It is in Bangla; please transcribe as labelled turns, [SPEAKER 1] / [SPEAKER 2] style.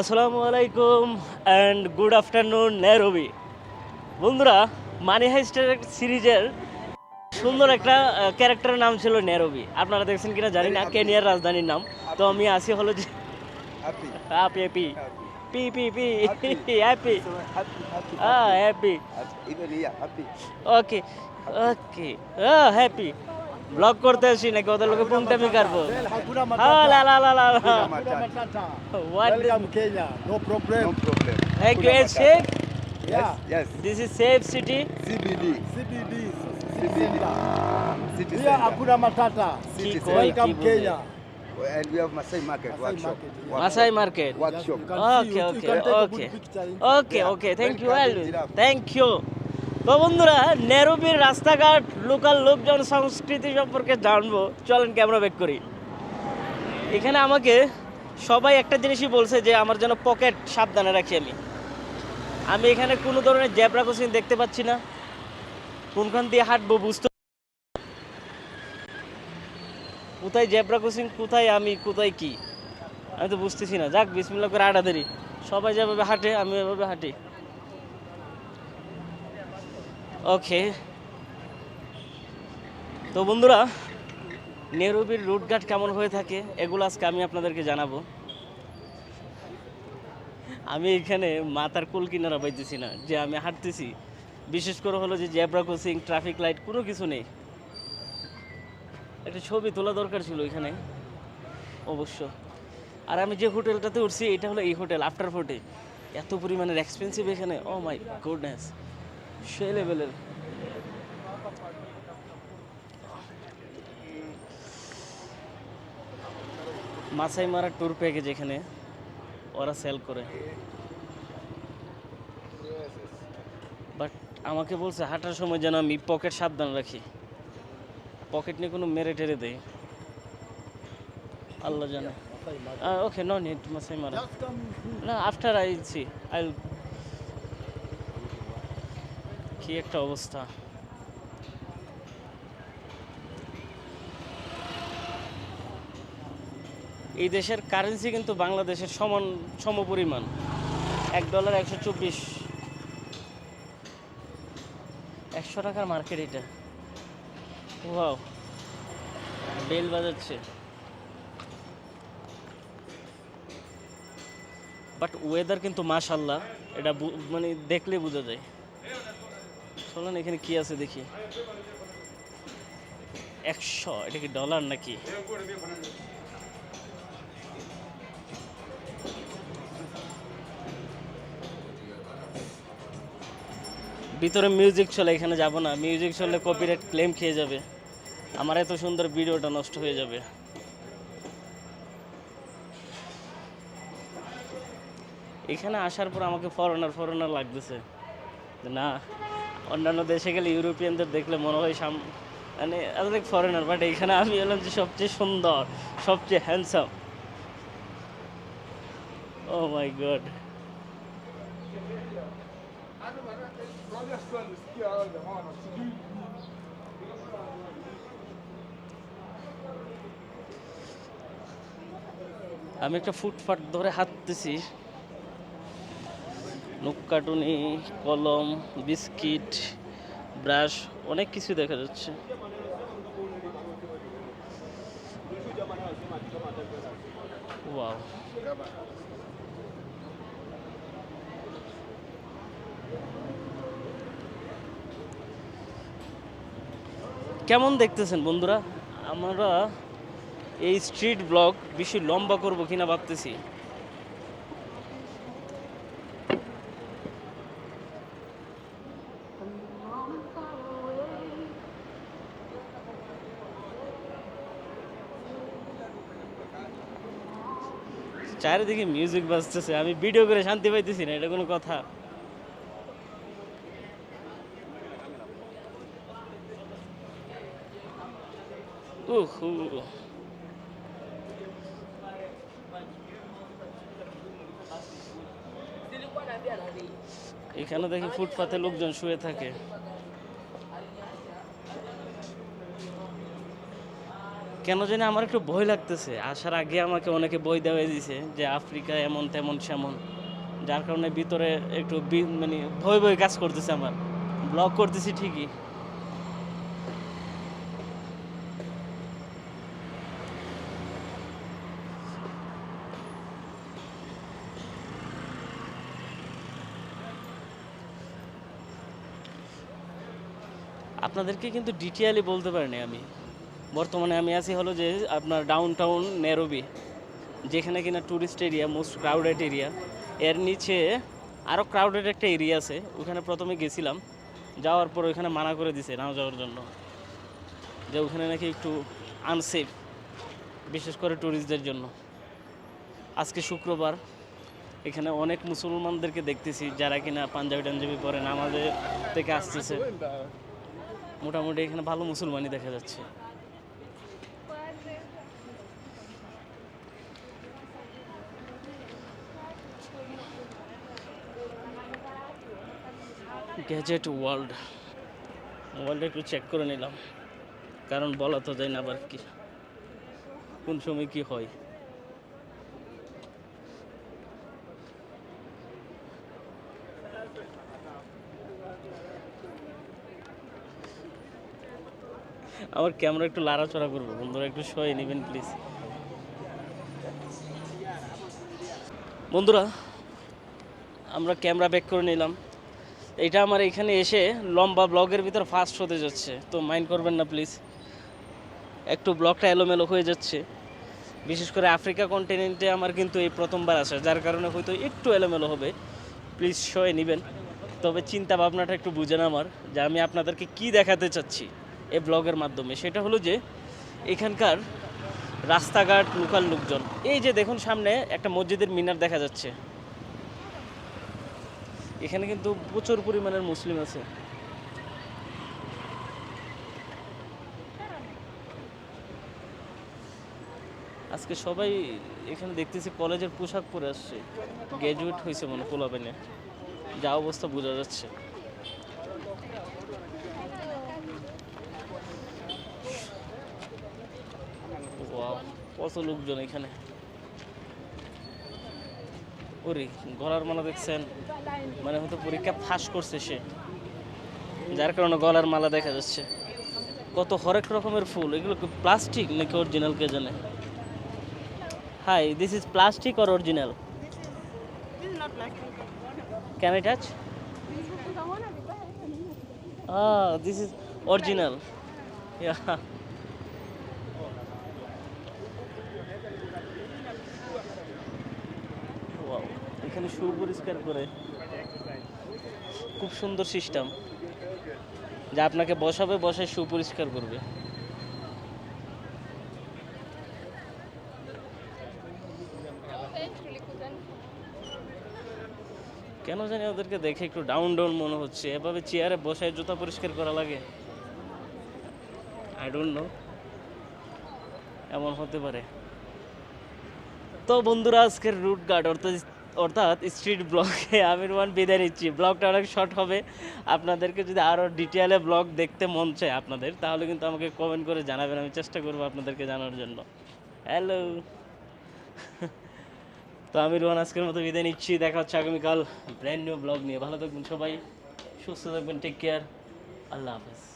[SPEAKER 1] আসসালামু আলাইকুম অ্যান্ড গুড আফটারনুন নেরবি বন্ধুরা মানি হাইস্টার সিরিজের সুন্দর একটা ক্যারেক্টারের নাম ছিল নেরবি আপনারা দেখছেন কিনা জানি না কেনিয়ার রাজধানীর নাম। তো আমি আসি হলো যে
[SPEAKER 2] Happy.
[SPEAKER 1] হ্যাপি পি পি পি হ্যাপি. হ্যাঁ হ্যাপি. ওকে ওকে হ্যাঁ হ্যাপি ব্লগ করতে আসি নাকি ওদের লোকে পুংটামি কাটবো
[SPEAKER 3] Hakuna
[SPEAKER 1] হ্যাঁ লা লা লা লা
[SPEAKER 2] Hakuna
[SPEAKER 3] Hakuna
[SPEAKER 2] Matata.
[SPEAKER 3] Matata.
[SPEAKER 1] What
[SPEAKER 3] Welcome Kenya. No problem.
[SPEAKER 2] No problem.
[SPEAKER 1] Thank you.
[SPEAKER 2] Hakuna
[SPEAKER 1] It's
[SPEAKER 2] Matata.
[SPEAKER 1] safe.
[SPEAKER 3] Yeah.
[SPEAKER 2] Yes,
[SPEAKER 1] This is safe city.
[SPEAKER 2] yes. CBD.
[SPEAKER 3] CBD.
[SPEAKER 2] CBD.
[SPEAKER 3] Center.
[SPEAKER 2] City
[SPEAKER 3] Here
[SPEAKER 2] center.
[SPEAKER 3] Hakuna Matata.
[SPEAKER 2] City
[SPEAKER 1] Kiko.
[SPEAKER 2] center.
[SPEAKER 3] Welcome
[SPEAKER 1] কি বলে?
[SPEAKER 3] Kenya.
[SPEAKER 2] And we have Masai Market
[SPEAKER 3] Masai
[SPEAKER 2] workshop.
[SPEAKER 3] Market, yeah.
[SPEAKER 2] Workshop.
[SPEAKER 1] Masai Market.
[SPEAKER 2] Workshop.
[SPEAKER 3] You can see,
[SPEAKER 1] Okay,
[SPEAKER 3] you,
[SPEAKER 1] okay,
[SPEAKER 3] you can take a
[SPEAKER 1] okay.
[SPEAKER 3] good picture. In
[SPEAKER 1] okay
[SPEAKER 2] Yeah.
[SPEAKER 1] তো বন্ধুরা, নেরুবির রাস্তাঘাট, লোকাল লোকজন, সংস্কৃতি সম্পর্কে জানব। চলেন ক্যামেরা ব্যাক করি। এখানে আমাকে সবাই একটা জিনিসই বলছে যে, আমার যেন পকেট সাবধানে রাখি আমি। আমি এখানে কোনো ধরনের জ্যাবরা কোচিং দেখতে পাচ্ছি না। কোনখান দিয়ে হাঁটবো বুঝতে কোথায় জ্যাবরা কোচিং কোথায় আমি, কোথায় কি? আমি তো বুঝতেছি না। যাক বিসমিল্লা করে আডা দেরি। সবাই যেভাবে হাঁটে আমি এভাবে হাঁটি। ওকে তো বন্ধুরা, নেহরুবির রুটঘাট কেমন হয়ে থাকে, এগুলো আজকে আমি আপনাদেরকে জানাব। আমি এখানে মাথার কুল কিনারা পাইতেছি না, যে আমি হাঁটতেছি। বিশেষ করে হলো যে জেব্রা ক্রসিং ট্রাফিক লাইট কোনো কিছু নেই। একটা ছবি তোলা দরকার ছিল এখানে, অবশ্য। আর আমি যে হোটেলটাতে উঠছি, এটা হলো এই হোটেল আফটার ফোর্টে এত পরিমাণের এক্সপেন্সিভ এখানে ও মাই গুডনেস সে লেভেলের মাসাই মারা ট্যুর প্যাকেজ এখানে। ওরা সেল করে। বাট আমাকে বলছে হাঁটার সময় যেন আমি পকেট সাবধান রাখি। পকেট নিয়ে কোনো মেরে টেরে দেয় আল্লাহ জানে। ওকে নো নিড মাসাই মারা। না আফটার আই সি আই কি একটা অবস্থা? এই দেশের কারেন্সি কিন্তু বাংলাদেশের সমান, সমপরিমাণ। এক ডলার একশো চব্বিশ। একশো টাকার মার্কেট এটা। ওয়াও বেল বাজাচ্ছে। বাট ওয়েদার কিন্তু মাশাল্লাহ। এটা মানে দেখলে বোঝা যায়। চলেন এখানে কি আছে দেখি। একশো, এটা কি ডলার নাকি? ভিতরে মিউজিক চলে, এখানে যাব না। মিউজিক চললে কপিরাইট ক্লেম খেয়ে যাবে। আমার এত সুন্দর ভিডিওটা নষ্ট হয়ে যাবে। এখানে আসার পর আমাকে ফরেনার ফরেনার লাগতেছে। না অন্যান্য দেশে গেলে ইউরোপিয়ানদের দেখলে মনে হয় সাম মানে অনেক ফরেনার বাট এখানে আমি এলাম যে সবচেয়ে সুন্দর, সবচেয়ে হ্যান্ডসাম ও মাই গড আমি একটা ফুটপাট ধরে হাঁটতেছি। নখ কাটুনি কলম, বিস্কিট, ব্রাশ, অনেক কিছু দেখা যাচ্ছে। ওয়াও। কেমন দেখতেছেন বন্ধুরা? আমরা এই স্ট্রিট ব্লগ বেশি লম্বা করব কিনা ভাবতেছি। চারিদিকে মিউজিক বাজতেছে, আমি ভিডিও করে শান্তি পাইতেছি না, এটা কোনো কথা। এখানে দেখি ফুটপাতে লোকজন শুয়ে থাকে কেন জানি আমার একটু ভয় লাগতেছে। আসার আগে আমাকে অনেকে বই দেওয়া দিয়েছে যে আফ্রিকা এমন তেমন সেমন। যার কারণে ভিতরে একটু মানে ভয় ভয় কাজ করতেছে আমার। ব্লগ করতেছি ঠিকই। আপনাদেরকে কিন্তু ডিটেইলি বলতে পারিনি আমি। বর্তমানে আমি আছি হলো যে আপনার ডাউন টাউন নেরোবি যেখানে কিনা tourist area most crowded area এর নিচে আরও ক্রাউডেড একটা এরিয়া আছে, ওখানে প্রথমে গেছিলাম। যাওয়ার পর ওইখানে মানা করে দিছে না যাওয়ার জন্য। যে ওখানে নাকি একটু আনসেফ বিশেষ করে ট্যুরিস্টদের জন্য। আজকে শুক্রবার, এখানে অনেক মুসলমানদেরকে দেখতেছি, যারা কিনা পাঞ্জাবি টাঞ্জাবি পরে নামাজে থেকে আসতেছে। মোটামুটি এখানে ভালো মুসলমানই দেখা যাচ্ছে। Gadget world. মোবাইলটা একটু চেক করে নিলাম। কারণ বলা তো যায় না আবার কি, কোন সময় কি হয়। আমার ক্যামেরা একটু লাড়াচড়া করব, বন্ধুরা একটু সয়ে নেবেন প্লিজ বন্ধুরা, আমরা ক্যামেরা ব্যাক করে নিলাম। এটা আমার এখানে এসে লম্বা ব্লগের ভিতর ফাস্ট হতে যাচ্ছে। তো মাইন্ড করবেন না প্লিজ একটু ব্লগটা এলোমেলো হয়ে যাচ্ছে। বিশেষ করে আফ্রিকা কন্টিনেন্টে আমার কিন্তু এই প্রথমবার আসা যার কারণে হয়তো একটু এলোমেলো হবে। প্লিজ সয়ে নেবেন। তবে চিন্তা ভাবনাটা একটু বুঝেন আমার, যে আমি আপনাদেরকে কি দেখাতে চাচ্ছি এই ব্লগের মাধ্যমে। সেটা হলো যে, এখানকার রাস্তাঘাট লোকাল লোকজন। এই যে দেখুন সামনে একটা মসজিদের মিনার দেখা যাচ্ছে। এখানে কিন্তু প্রচুর পরিমাণের মুসলিম আছে। আজকে সবাই এখানে দেখতেছি কলেজের পোশাক পরে আসছে। গ্র্যাজুয়েট হয়েছে মনে পোলাবেনে যা অবস্থা বোঝা যাচ্ছে। কত লোকজন এখানে। ওরে গলার মালা দেখছেন? মানে হয়তো পরীক্ষা ফাঁস করছে সে। যার কারণে গলার মালা দেখা যাচ্ছে। কত হরেক রকমের ফুল। এগুলো প্লাস্টিক নাকি অরিজিনাল কে জানে? Hi this is plastic or original. Can I touch Ah, this is original. Yeah. Wow, এখানে শু পরিষ্কার করে। খুব সুন্দর সিস্টেম যা আপনাকে বসাবে বসে শু পরিষ্কার করবে। কেন জানি ওদেরকে দেখে একটু ডাউন ডাউন মনে হচ্ছে। এভাবে চেয়ারে বসে জুতা পরিষ্কার করা লাগে? আই ডোন্ট নো এমন হতে পারে। তো বন্ধুরা, আজকের রুট গার্ড অর্থাৎ অর্থাৎ স্ট্রিট ব্লগে আমি রোমান বিদায় নিচ্ছি। ব্লগটা অনেক শর্ট হবে। আপনাদেরকে যদি আরও ডিটেলে ব্লগ দেখতে মন চায় আপনাদের, তাহলে কিন্তু আমাকে কমেন্ট করে জানাবেন। আমি চেষ্টা করব আপনাদেরকে জানার জন্য। হ্যালো তো আমি রোহান আজকের মতো বিদায় নিচ্ছি। দেখা হচ্ছে আগামীকাল ব্র্যান্ড নিউ ব্লগ নিয়ে। ভালো থাকবেন সবাই, সুস্থ থাকবেন টেক কেয়ার আল্লাহ হাফেজ।